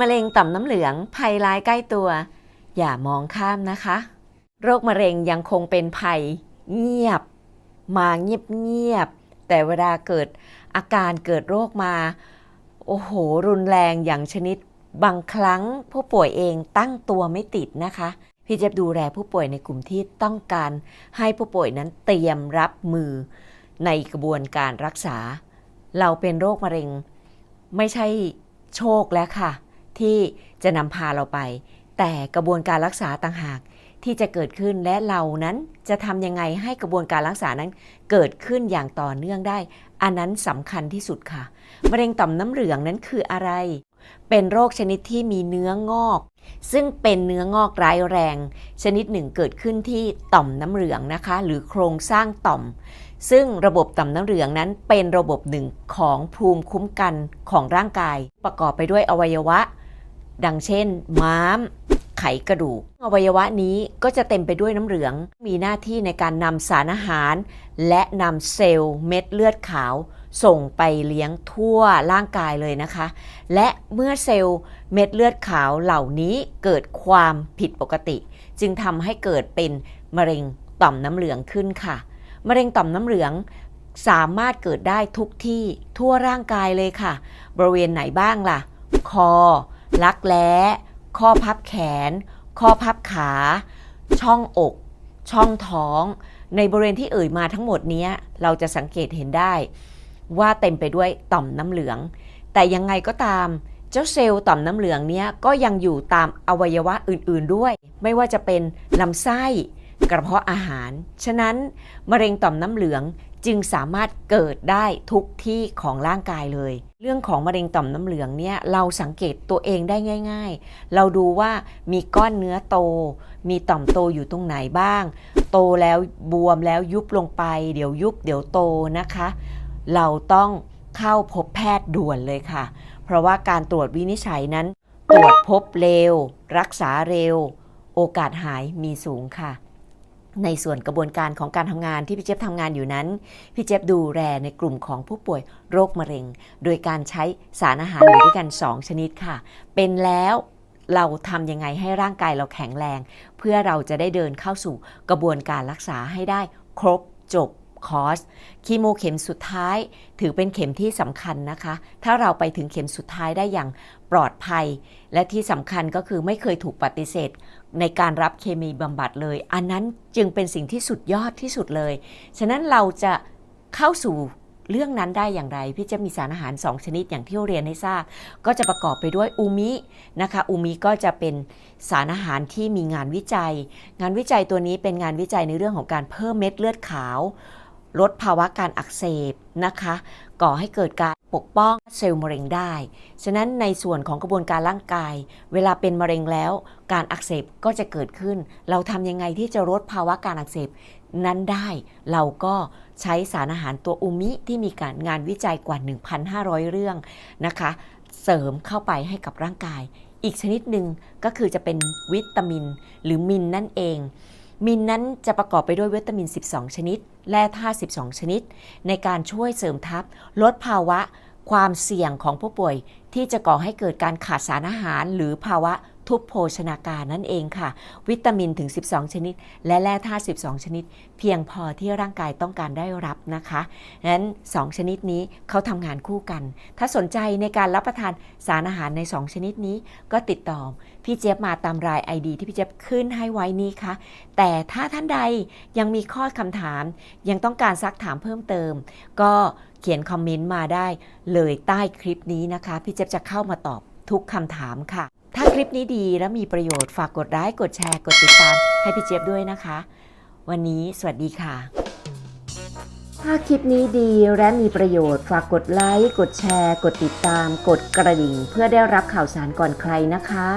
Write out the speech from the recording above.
มะเร็งต่อมน้ำเหลืองภัยร้ายใกล้ตัว อย่ามองข้ามนะคะ โรคมะเร็งยังคงเป็นภัย เงียบ มาเงียบๆแต่เวลาเกิดอาการเกิดโรคมา โอ้โห รุนแรงอย่างชนิด บางครั้งผู้ป่วยเองตั้งตัวไม่ติดนะคะ พี่เจ็บดูแลผู้ป่วยในกลุ่มที่ต้องการ ให้ผู้ป่วยนั้นเตรียมรับมือในกระบวนการรักษา เราเป็นโรคมะเร็ง ไม่ใช่โชคแล้วค่ะ ที่จะนำพาเราไป แต่กระบวนการรักษาต่างหากที่จะเกิดขึ้นและเรานั้นจะทำยังไงให้กระบวนการรักษานั้นเกิดขึ้นอย่างต่อเนื่องได้ อันนั้นสำคัญที่สุดค่ะมะเร็งต่อมน้ำเหลืองนั้นคืออะไร เป็นโรคชนิดที่มีเนื้องอก ซึ่งเป็นเนื้องอกร้ายแรง ชนิดหนึ่งเกิดขึ้นที่ต่อมน้ำเหลืองนะคะ หรือโครงสร้างต่อม ซึ่งระบบต่อมน้ำเหลืองนั้นเป็นระบบหนึ่งของภูมิคุ้มกันของร่างกาย ประกอบไปด้วยอวัยวะ ดังเช่น ม้าม ไขกระดูก อวัยวะนี้ก็จะเต็มไปด้วยน้ำเหลือง มีหน้าที่ในการนำสารอาหาร และนำเซลล์เม็ดเลือดขาว ส่งไปเลี้ยงทั่วร่างกายเลยนะคะ และเมื่อเซลล์เม็ดเลือดขาวเหล่านี้เกิดความผิดปกติ จึงทำให้เกิดเป็นมะเร็งต่อมน้ำเหลืองขึ้นค่ะ มะเร็งต่อมน้ำเหลืองสามารถเกิดได้ทุกที่ทั่วร่างกายเลยค่ะ บริเวณไหนบ้างล่ะ คอ ลักแร้ ข้อพับแขน ข้อพับขา ช่องอก ช่องท้อง ในบริเวณที่เอ่ยมาทั้งหมดนี้เราจะสังเกตเห็นได้ ว่าเต็มไปด้วยต่อมน้ำเหลือง แต่ยังไงก็ตามเจ้าเซลล์ต่อมน้ำเหลืองเนี้ยก็ยังอยู่ตามอวัยวะอื่น ๆด้วย ไม่ว่าจะเป็นลำไส้กระเพาะอาหาร ฉะนั้นมะเร็งต่อมน้ำเหลือง จึงสามารถเกิดได้ทุกที่ของร่างกายเลย เรื่องของมะเร็งต่อมน้ำเหลืองเนี่ยเราสังเกตตัวเองได้ง่าย ๆ เราดูว่ามีก้อนเนื้อโต มีต่อมโตอยู่ตรงไหนบ้าง โตแล้วบวมแล้วยุบลงไป เดี๋ยวยุบเดี๋ยวโตนะคะ เราต้องเข้าพบแพทย์ด่วนเลยค่ะ เพราะว่าการตรวจวินิจฉัยนั้น ตรวจพบเร็ว รักษาเร็ว โอกาสหายมีสูงค่ะ ในส่วนกระบวนการของการทำงานที่พี่เจี๊ยบทำงานอยู่นั้น พี่เจี๊ยบดูแลในกลุ่มของผู้ป่วยโรคมะเร็ง โดยการใช้สารอาหารอยู่ด้วยกัน 2 ชนิดค่ะ เป็นแล้วเราทำยังไงให้ร่างกายเราแข็งแรง เพื่อเราจะได้เดินเข้าสู่กระบวนการรักษาให้ได้ครบจบคอร์สคีโมเข็มสุดท้ายถือเป็นเข็มที่สำคัญนะคะ ถ้าเราไปถึงเข็มสุดท้ายได้อย่างปลอดภัย และที่สำคัญก็คือไม่เคยถูกปฏิเสธ ในการรับเคมีบำบัดเลย อันนั้นจึงเป็นสิ่งที่สุดยอดที่สุดเลย ฉะนั้นเราจะเข้าสู่เรื่องนั้นได้อย่างไร พี่จะมีสารอาหาร 2 ชนิดอย่างที่เรียนให้ทราบ ก็จะประกอบไปด้วยอูมินะคะอูมิก็จะเป็นสารอาหารที่มีงานวิจัย งานวิจัยตัวนี้เป็นงานวิจัยในเรื่องของการเพิ่มเม็ดเลือดขาว ลดภาวะการอักเสบนะคะ ก่อให้เกิดการ ปกป้องเซลล์มะเร็งได้ ฉะนั้นในส่วนของกระบวนการร่างกาย เวลาเป็นมะเร็งแล้ว การอักเสบก็จะเกิดขึ้น เราทำยังไงที่จะลดภาวะการอักเสบนั้นได้ เราก็ใช้สารอาหารตัวอูมิที่มีการงานวิจัยกว่า 1,500 เรื่องนะคะ เสริมเข้าไปให้กับร่างกาย อีกชนิดหนึ่งก็คือจะเป็นวิตามิน หรือมินนั่นเองมินนั้นจะประกอบไปด้วยวิตามิน 12 ชนิดแร่ธาตุ 12 ชนิด ในการช่วยเสริมทับ ลดภาวะ ความเสี่ยงของผู้ป่วยที่จะก่อให้เกิดการขาดสารอาหารหรือภาวะ ทุพโภชนาการนั่นเองค่ะ วิตามินถึง 12 ชนิด และแร่ธาตุ12 ชนิด เพียงพอที่ร่างกายต้องการได้รับนะคะดังนั้น 2 ชนิดนี้เขาทำงานคู่กัน ถ้าสนใจในการรับประทานสารอาหารใน 2 ชนิดนี้ก็ติดต่อพี่เจี๊ยบมาตามราย ID ที่พี่เจี๊ยบขึ้นให้ไว้นี้ค่ะแต่ถ้าท่านใดยังมีข้อคำถาม ยังต้องการซักถามเพิ่มเติม ก็เขียนคอมเมนต์มาได้เลยใต้คลิปนี้นะคะ พี่เจี๊ยบจะเข้ามาตอบ ทุกคำถามค่ะ ถ้าคลิปนี้ดีและมีประโยชน์ฝากกดไลค์กดแชร์ กดติดตามให้พี่เจี๊ยบด้วยนะคะ วันนี้สวัสดีค่ะ ถ้าคลิปนี้ดีและมีประโยชน์ฝากกดไลค์กดแชร์ กดติดตาม กดกระดิ่ง เพื่อได้รับข่าวสารก่อนใครนะคะ